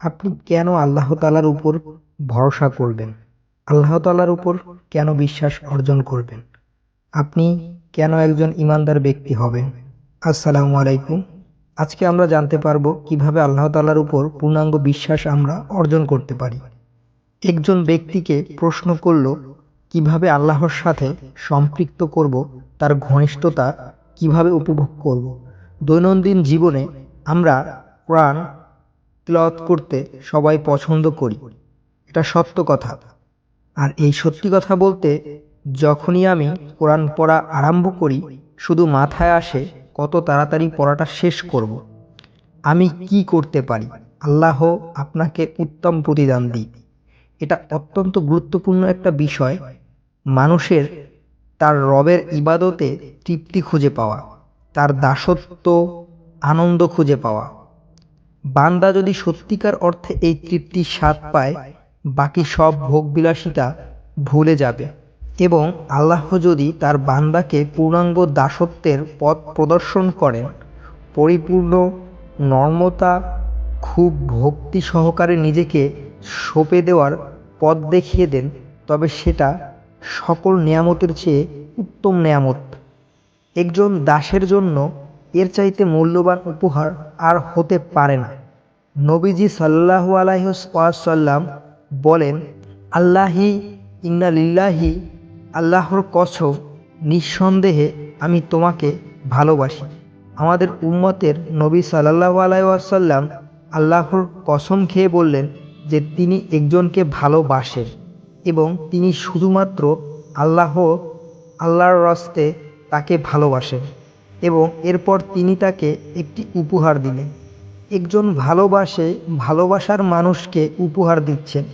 আপনি কেন আল্লাহ তালার উপর ভরসা করবেন? আল্লাহ তাআলার উপর কেন বিশ্বাস অর্জন করবেন? আপনি কেন একজন ইমানদার ব্যক্তি হবেন? আসসালামু আলাইকুম। আজকে আমরা জানতে পারব কীভাবে আল্লাহ তাআলার উপর পূর্ণাঙ্গ বিশ্বাস আমরা অর্জন করতে পারি। একজন ব্যক্তিকে প্রশ্ন করল, কীভাবে আল্লাহর সাথে সম্পৃক্ত করব? তার ঘনিষ্ঠতা কীভাবে উপভোগ করব? দৈনন্দিন জীবনে আমরা কোরআন তিলাওয়াত করতে সবাই পছন্দ করি। এটা সত্য কথা। আর এই সত্যি কথা বলতে, যখনই আমি কোরআন পড়া আরম্ভ করি, শুধু মাথায় আসে কত তাড়াতাড়ি পড়াটা শেষ করব। আমি কি করতে পারি? আল্লাহ আপনাকে উত্তম প্রতিদান দিই এটা অত্যন্ত গুরুত্বপূর্ণ একটা বিষয়। মানুষের তার রবের ইবাদতে তৃপ্তি খুঁজে পাওয়া, তার দাসত্ব, আনন্দ খুঁজে পাওয়া। বান্দা যদি সত্যিকার অর্থে এই তৃপ্তির স্বাদ পায়, বাকি সব ভোগবিলাসিতা ভুলে যাবে। এবং আল্লাহ যদি তার বান্দাকে পূর্ণাঙ্গ দাসত্বের পথ প্রদর্শন করেন, পরিপূর্ণ নর্মতা, খুব ভক্তি সহকারে নিজেকে সঁপে দেওয়ার পথ দেখিয়ে দেন, তবে সেটা সকল নেয়ামতের চেয়ে উত্তম নেয়ামত। একজন দাসের জন্য এর চাইতে মূল্যবান উপহার আর হতে পারে না। নবীজি সাল্লাহু আলাইসাল্লাম বলেন, আল্লাহি ইন্না লিল্লাহি, আল্লাহর কসম, নিঃসন্দেহে আমি তোমাকে ভালোবাসি। আমাদের উম্মতের নবী সাল্লাহু আলাইসাল্লাম আল্লাহর কসম খেয়ে বললেন যে তিনি একজনকে ভালোবাসেন এবং তিনি শুধুমাত্র আল্লাহ, আল্লাহর রস্তে তাকে ভালোবাসেন এবং এরপর তিনি তাকে একটি উপহার দিলেন। একজন ভালোবাসে, ভালোবাসার মানুষকে উপহার দিচ্ছেন।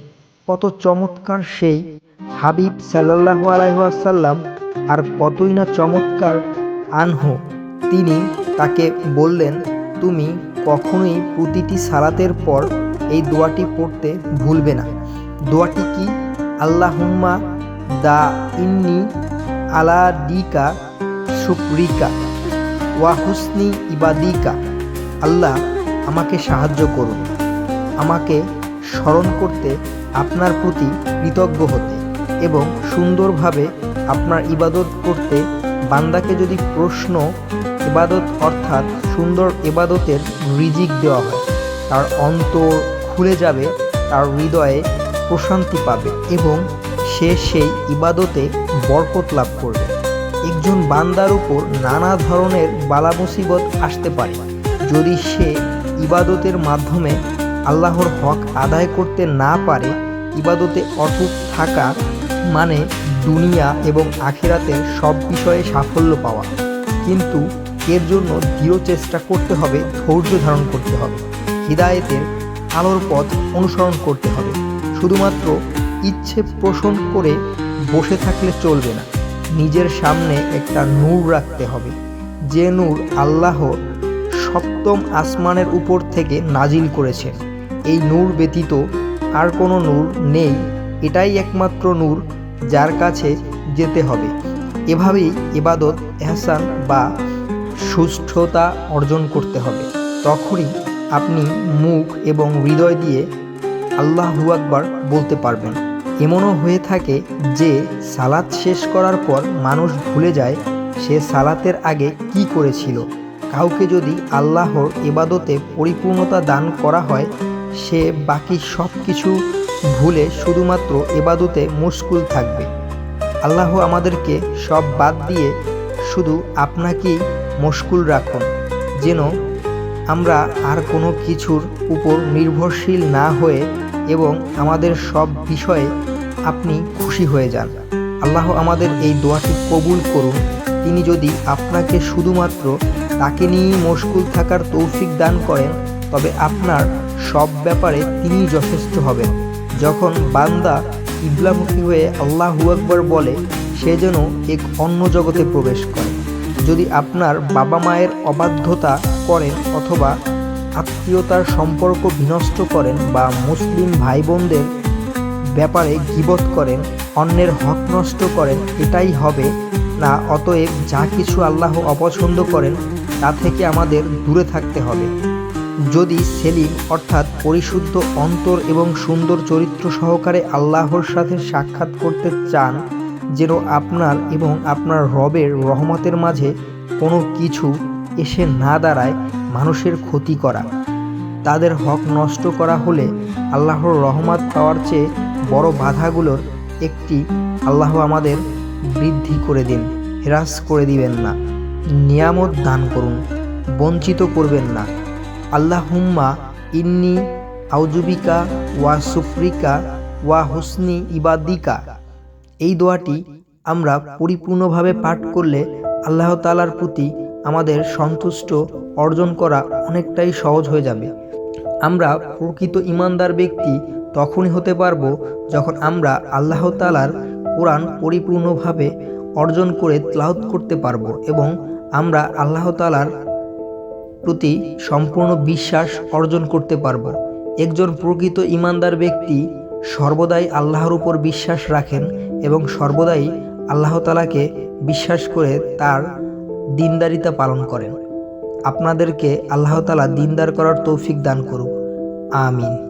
কত চমৎকার সেই হাবিব সাল্লাহু আলাইসাল্লাম আর কতই না চমৎকার আনহো। তিনি তাকে বললেন, তুমি কখনোই প্রতিটি সালাতের পর এই দোয়াটি পড়তে ভুলবে না। দোয়াটি কি? আল্লাহুম্মা দা ইন্নি আলা ডিকা শুক্রিকা ওয়া হুসনি ইবাদিকা। আল্লাহ আমাকে সাহায্য করুন। আমাকে স্মরণ করতে আপনার প্রতি কৃতজ্ঞ হতে এবং সুন্দরভাবে আপনার ইবাদত করতে বান্দাকে যদি প্রশ্ন, ইবাদত অর্থাৎ সুন্দর ইবাদতের রিজিক দেওয়া হয়, তার অন্তর খুলে যাবে, তার হৃদয়ে প্রশান্তি পাবে এবং সে সেই ইবাদতে বরকত লাভ করবে। একজন বান্দার উপর নানা ধরনের বালা মুসিবত আসতে পারে। যদি সে ইবাদতের মাধ্যমে আল্লাহর হক আদায় করতে না পারে, ইবাদতে অটুট থাকা মানে দুনিয়া এবং আখেরাতের সব বিষয়ে সাফল্য পাওয়া। কিন্তু এর জন্য দৃঢ় চেষ্টা করতে হবে, ধৈর্য ধারণ করতে হবে, হৃদায়তের আলোর পথ অনুসরণ করতে হবে। শুধুমাত্র ইচ্ছে পোষণ করে বসে থাকলে চলবে না, নিজের সামনে একটা নূর রাখতে হবে, যে নূর আল্লাহ সপ্তম আসমানের উপর থেকে নাজিল করেছেন এই নূর ব্যতীত আর কোনো নূর নেই। এটাই একমাত্র নূর যার কাছে যেতে হবে। এভাবেই এবাদত এহসান বা সুষ্ঠতা অর্জন করতে হবে। তখনই আপনি মুখ এবং হৃদয় দিয়ে আল্লাহু আকবার বলতে পারবেন। এমনও হয়ে থাকে যে সালাত শেষ করার পর মানুষ ভুলে যায় সে সালাতের আগে কি করেছিল। কাউকে যদি আল্লাহর এবাদতে পরিপূর্ণতা দান করা হয়, সে বাকি সব কিছু ভুলে শুধুমাত্র এবাদতে মুশকুল থাকবে। আল্লাহ আমাদেরকে সব বাদ দিয়ে শুধু আপনাকেই মশকুল রাখুন, যেন আমরা আর কোনো কিছুর উপর নির্ভরশীল না হয়ে এবং আমাদের সব বিষয়ে আপনি খুশি হয়ে যান। আল্লাহ আমাদের এই দোয়াটি কবুল করুন। তিনি যদি আপনাকে শুধুমাত্র তাকে নিয়েই মশগুল থাকার তৌফিক দান করেন, তবে আপনার সব ব্যাপারে তিনি যথেষ্ট হবেন। যখন বান্দা ইবলামুখী হয়ে আল্লাহু আকবর বলে, সে যেন এক অন্য জগতে প্রবেশ করে। যদি আপনার বাবা মায়ের অবাধ্যতা করেন অথবা আত্মীয়তার সম্পর্ক বিনষ্ট করেন বা মুসলিম ভাই বোনদের ব্যাপারে গিবত করেন, অন্যের হক নষ্ট করেন, এটাই হবে না, অতএব যা কিছু আল্লাহ অপছন্দ করেন, তা থেকে আমাদের দূরে থাকতে হবে। যদি সেলিম অর্থাৎ পরিশুদ্ধ, অন্তর এবং সুন্দর চরিত্র সহকারে আল্লাহর সাথে সাক্ষাৎ করতে চান, যেন আপনার এবং আপনার রবের রহমতের মাঝে কোনো কিছু এসে না দাঁড়ায় মানুষের ক্ষতি করা, তাদের হক নষ্ট করা হলে আল্লাহর রহমত পাওয়ার চেয়ে বড় বাধাগুলোর একটি আল্লাহ আমাদের বৃদ্ধি করে দিন, হ্রাস করে দিবেন না। নিয়ামত দান করুন, বঞ্চিত করবেন না। আল্লাহুম্মা ইন্নি আউজুবিকা ওয়া সুফরিকা ওয়া হুসনি ইবাদিকা। এই দোয়াটি আমরা পরিপূর্ণভাবে পাঠ করলে আল্লাহ তালার প্রতি আমাদের সন্তুষ্ট অর্জন করা অনেকটাই সহজ হয়ে যাবে। আমরা প্রকৃত ইমানদার ব্যক্তি তখনই হতে পারব যখন আমরা আল্লাহ তালার কোরআন পরিপূর্ণভাবে অর্জন করে ক্লাউদ করতে পারব এবং আমরা আল্লাহ তালার প্রতি সম্পূর্ণ বিশ্বাস অর্জন করতে পারব। একজন প্রকৃত ইমানদার ব্যক্তি সর্বদাই আল্লাহর উপর বিশ্বাস রাখেন এবং সর্বদাই আল্লাহ তালাকে বিশ্বাস করে তার দিনদারিতা পালন করেন। আপনাদেরকে আল্লাহ তালা দিনদার করার তৌফিক দান করুক। আমিন।